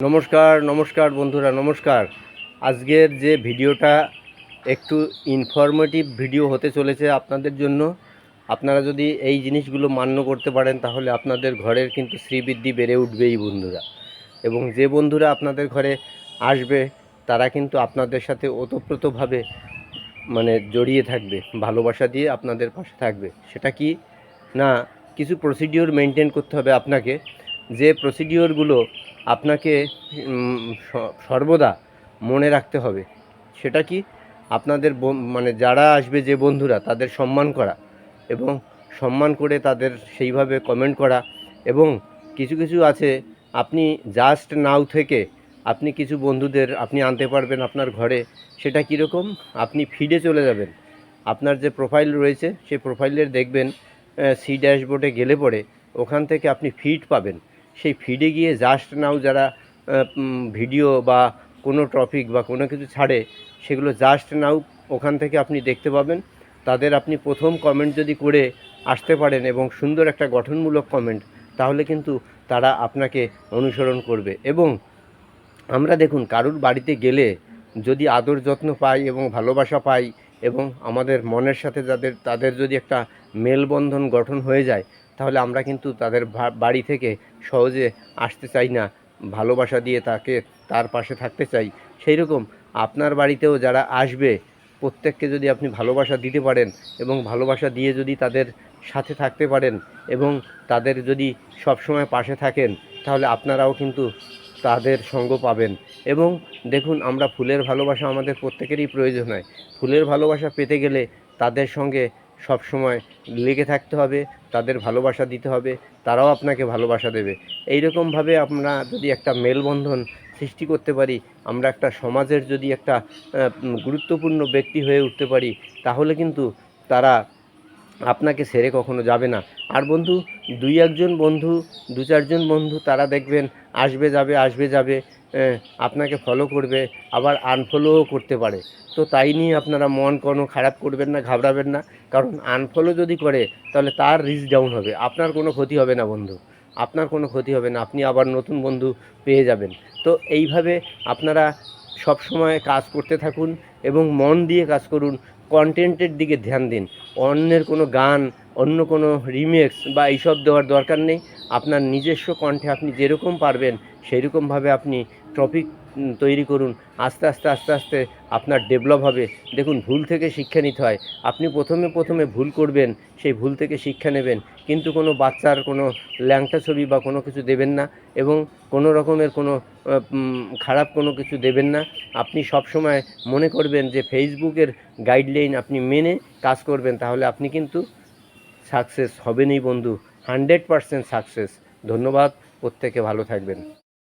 নমস্কার নমস্কার বন্ধুরা, নমস্কার। আজকের যে ভিডিওটা একটু ইনফরমেটিভ ভিডিও হতে চলেছে আপনাদের জন্য। আপনারা যদি এই জিনিসগুলো মান্য করতে পারেন, তাহলে আপনাদের ঘরের কিন্তু শ্রীবৃদ্ধি বেড়ে উঠবেই বন্ধুরা। এবং যে বন্ধুরা আপনাদের ঘরে আসবে, তারা কিন্তু আপনাদের সাথে ওতপ্রোতভাবে মানে জড়িয়ে থাকবে, ভালোবাসা দিয়ে আপনাদের পাশে থাকবে। সেটা কি? না, কিছু প্রসিডিওর মেনটেন করতে হবে আপনাকে। যে প্রসিডিওরগুলো আপনাকে সর্বদা মনে রাখতে হবে। সেটা কি? আপনাদের মানে যারা আসবে যে বন্ধুরা, তাদের সম্মান করা এবং সম্মান করে তাদের সেইভাবে কমেন্ট করা এবং কিছু কিছু আছে, আপনি জাস্ট নাও থেকে আপনি কিছু বন্ধুদের আপনি আনতে পারবেন আপনার ঘরে, সেটা কীরকম? আপনি ফিডে চলে যাবেন। আপনার যে প্রোফাইল রয়েছে, সেই প্রোফাইলের দেখবেন সি ড্যাশবোর্ডে গেলে পরে ওখান থেকে আপনি ফিড পাবেন। সেই ফিডে গিয়ে জাস্ট নাও যারা ভিডিও বা কোনো টপিক বা কোনো কিছু ছাড়ে, সেগুলো জাস্ট নাও ওখান থেকে আপনি দেখতে পাবেন। তাদের আপনি প্রথম কমেন্ট যদি করে আসতে পারেন এবং সুন্দর একটা গঠনমূলক কমেন্ট তাহলে কিন্তু তারা আপনাকে অনুসরণ করবে। এবং আমরা দেখুন, কারুর বাড়িতে গেলে যদি আদর যত্ন পাই এবং ভালোবাসা পাই এবং আমাদের মনের সাথে যাদের, তাদের যদি একটা মেলবন্ধন গঠন হয়ে যায় তাহলে আমরা কিন্তু তাদের বাড়ি থেকে সহজে আসতে চাই না, ভালোবাসা দিয়ে তাকে তার পাশে থাকতে চাই। সেই রকম আপনার বাড়িতেও যারা আসবে, প্রত্যেককে যদি আপনি ভালোবাসা দিতে পারেন এবং ভালোবাসা দিয়ে যদি তাদের সাথে থাকতে পারেন এবং তাদের যদি সবসময় পাশে থাকেন, তাহলে আপনারাও কিন্তু তাদের সঙ্গ পাবেন। এবং দেখুন, আমরা ফুলের ভালোবাসা আমাদের প্রত্যেকেরই প্রয়োজন হয়। ফুলের ভালোবাসা পেতে গেলে তাদের সঙ্গে সব সময় লেগে থাকতে হবে, তাদের ভালোবাসা দিতে হবে, তারাও আপনাকে ভালোবাসা দেবে। এই রকমভাবে আমরা যদি একটা মেলবন্ধন সৃষ্টি করতে পারি, আমরা একটা সমাজের যদি একটা গুরুত্বপূর্ণ ব্যক্তি হয়ে উঠতে পারি, তাহলে কিন্তু তারা আপনাকে ছেড়ে কখনো যাবে না। আর বন্ধু, দুই একজন বন্ধু, দু চারজন বন্ধু, তারা দেখবেন আসবে যাবে আসবে যাবে আপনাকে ফলো করবে, আবার আনফলোও করতে পারে। তো তাই নিয়ে আপনারা মন কোনো খারাপ করবেন না, ঘাবড়াবেন না। কারণ আনফলো যদি করে, তাহলে তার রিচ ডাউন হবে। আপনার কোনো ক্ষতি হবে না, বন্ধু। আপনার কোনো ক্ষতি হবে না। আপনি আবার নতুন বন্ধু পেয়ে যাবেন। তো এইভাবে আপনারা সব সময় কাজ করতে থাকুন এবং মন দিয়ে কাজ করুন। কন্টেন্টের দিকে ধ্যান দিন। অন্যের কোনো গান, অন্য কোনো রিমেক্স বা এইসব দেওয়ার দরকার নেই। আপনার নিজস্ব কণ্ঠে আপনি যেরকম পারবেন সেই রকমভাবে আপনি টপিক তৈরি করুন। আস্তে আস্তে আস্তে আস্তে আপনার ডেভেলপ হবে। দেখুন, ভুল থেকে শিক্ষা নিতে হয়। আপনি প্রথমে প্রথমে ভুল করবেন, সেই ভুল থেকে শিক্ষা নেবেন। কিন্তু কোনো বাচ্চার কোনো ল্যাংটা ছবি বা কোনো কিছু দেবেন না এবং কোনো রকমের কোনো খারাপ কোনো কিছু দেবেন না। আপনি সব সময় মনে করবেন যে ফেসবুকের গাইডলাইন আপনি মেনে কাজ করবেন, তাহলে আপনি কিন্তু সাকসেস হবেনই বন্ধু। Hundred percent success. ধন্যবাদ। প্রত্যেকে ভালো থাকবেন।